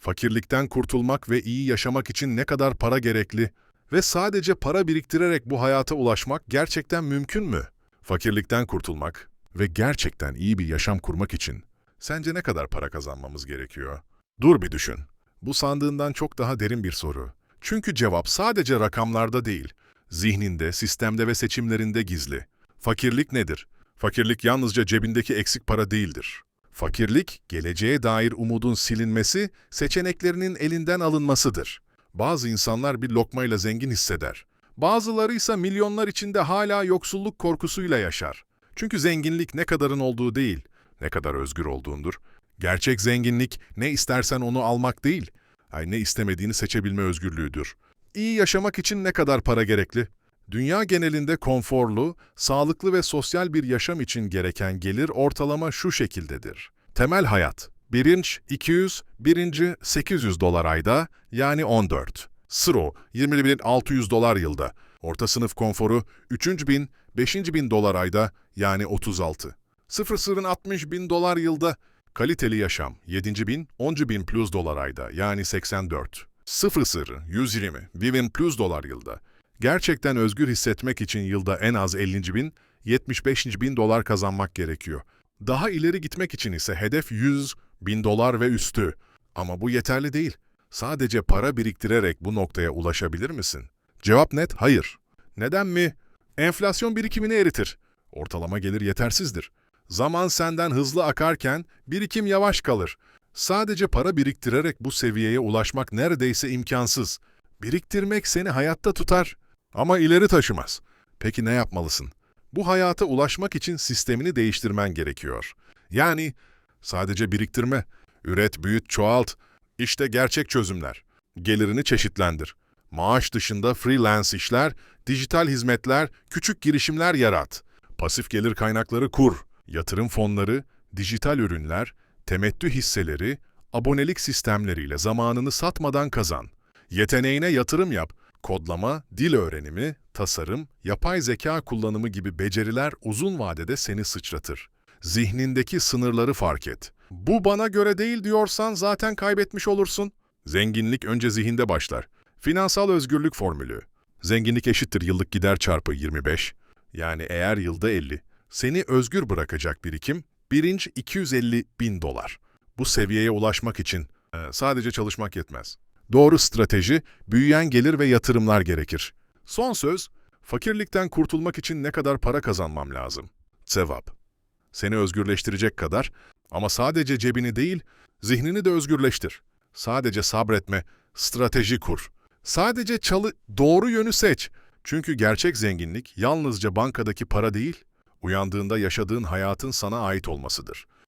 Fakirlikten kurtulmak ve iyi yaşamak için ne kadar para gerekli ve sadece para biriktirerek bu hayata ulaşmak gerçekten mümkün mü? Fakirlikten kurtulmak ve gerçekten iyi bir yaşam kurmak için sence ne kadar para kazanmamız gerekiyor? Dur bir düşün. Bu sandığından çok daha derin bir soru. Çünkü cevap sadece rakamlarda değil, zihninde, sistemde ve seçimlerinde gizli. Fakirlik nedir? Fakirlik yalnızca cebindeki eksik para değildir. Fakirlik, geleceğe dair umudun silinmesi, seçeneklerinin elinden alınmasıdır. Bazı insanlar bir lokmayla zengin hisseder. Bazıları ise milyonlar içinde hala yoksulluk korkusuyla yaşar. Çünkü zenginlik ne kadarın olduğu değil, ne kadar özgür olduğundur. Gerçek zenginlik ne istersen onu almak değil, ay ne istemediğini seçebilme özgürlüğüdür. İyi yaşamak için ne kadar para gerekli? Dünya genelinde konforlu, sağlıklı ve sosyal bir yaşam için gereken gelir ortalama şu şekildedir. Temel hayat. Birinci 200, birinci 800 dolar ayda yani 14. Sıro 20.600 dolar yılda. Orta sınıf konforu 3. bin, 5. bin dolar ayda yani 36. Sıfır sırın 60 bin dolar yılda. Kaliteli yaşam 7. bin, 10. bin plus dolar ayda yani 84. Sıfır sırrı 120, bin plus dolar yılda. Gerçekten özgür hissetmek için yılda en az 50 bin, 75 bin dolar kazanmak gerekiyor. Daha ileri gitmek için ise hedef 100 bin dolar ve üstü. Ama bu yeterli değil. Sadece para biriktirerek bu noktaya ulaşabilir misin? Cevap net hayır. Neden mi? Enflasyon birikimini eritir. Ortalama gelir yetersizdir. Zaman senden hızlı akarken birikim yavaş kalır. Sadece para biriktirerek bu seviyeye ulaşmak neredeyse imkansız. Biriktirmek seni hayatta tutar ama ileri taşımaz. Peki ne yapmalısın? Bu hayata ulaşmak için sistemini değiştirmen gerekiyor. Yani sadece biriktirme, üret, büyüt, çoğalt. İşte gerçek çözümler. Gelirini çeşitlendir. Maaş dışında freelance işler, dijital hizmetler, küçük girişimler yarat. Pasif gelir kaynakları kur. Yatırım fonları, dijital ürünler, temettü hisseleri, abonelik sistemleriyle zamanını satmadan kazan. Yeteneğine yatırım yap. Kodlama, dil öğrenimi, tasarım, yapay zeka kullanımı gibi beceriler uzun vadede seni sıçratır. Zihnindeki sınırları fark et. Bu bana göre değil diyorsan zaten kaybetmiş olursun. Zenginlik önce zihinde başlar. Finansal özgürlük formülü. Zenginlik eşittir yıllık gider çarpı 25. Yani eğer yılda 50. Seni özgür bırakacak birikim, birinci 250 bin dolar. Bu seviyeye ulaşmak için e, sadece çalışmak yetmez. Doğru strateji, büyüyen gelir ve yatırımlar gerekir. Son söz, fakirlikten kurtulmak için ne kadar para kazanmam lazım? Sevap. Seni özgürleştirecek kadar ama sadece cebini değil, zihnini de özgürleştir. Sadece sabretme, strateji kur. Sadece çalı, doğru yönü seç. Çünkü gerçek zenginlik yalnızca bankadaki para değil, uyandığında yaşadığın hayatın sana ait olmasıdır.